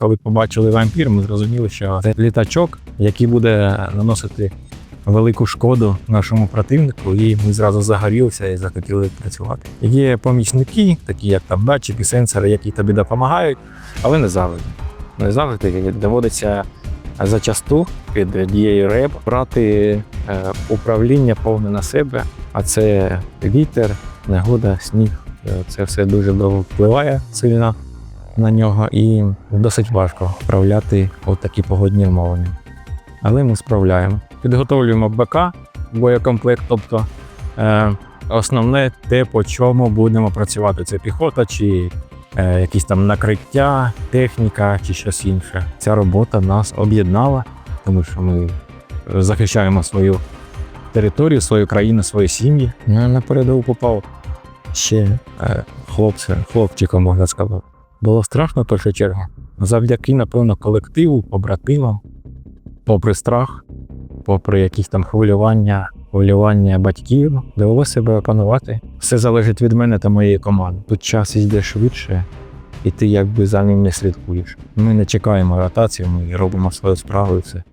Коли побачили вампір, ми зрозуміли, що це літачок, який буде наносити велику шкоду нашому противнику, і ми зразу загорілися і захотіли працювати. Є помічники, такі як там датчики, сенсори, які тобі допомагають, але не завжди. Не завжди доводиться зачасту під дією РЕБ брати е, управління повне на себе, а це вітер, негода, сніг. Е, Це все дуже довго впливає сильно на нього і досить важко вправляти от такі погодні умови. Але ми справляємо. Підготовлюємо БК, боєкомплект, тобто е, основне те, по чому будемо працювати. Це піхота чи е, якісь там накриття, техніка чи щось інше. Ця робота нас об'єднала, тому що ми захищаємо свою територію, свою країну, свої сім'ї. На передову попав ще е, хлопцем, хлопчиком, можна сказати. Було страшно в першу чергу. Завдяки, напевно, колективу, побратимам, попри страх, попри якісь там хвилювання, хвилювання батьків, довелося себе опанувати. Все залежить від мене та моєї команди. Тут час йде швидше, і ти якби за ним не слідкуєш. Ми не чекаємо ротацію, ми робимо свою справу і все.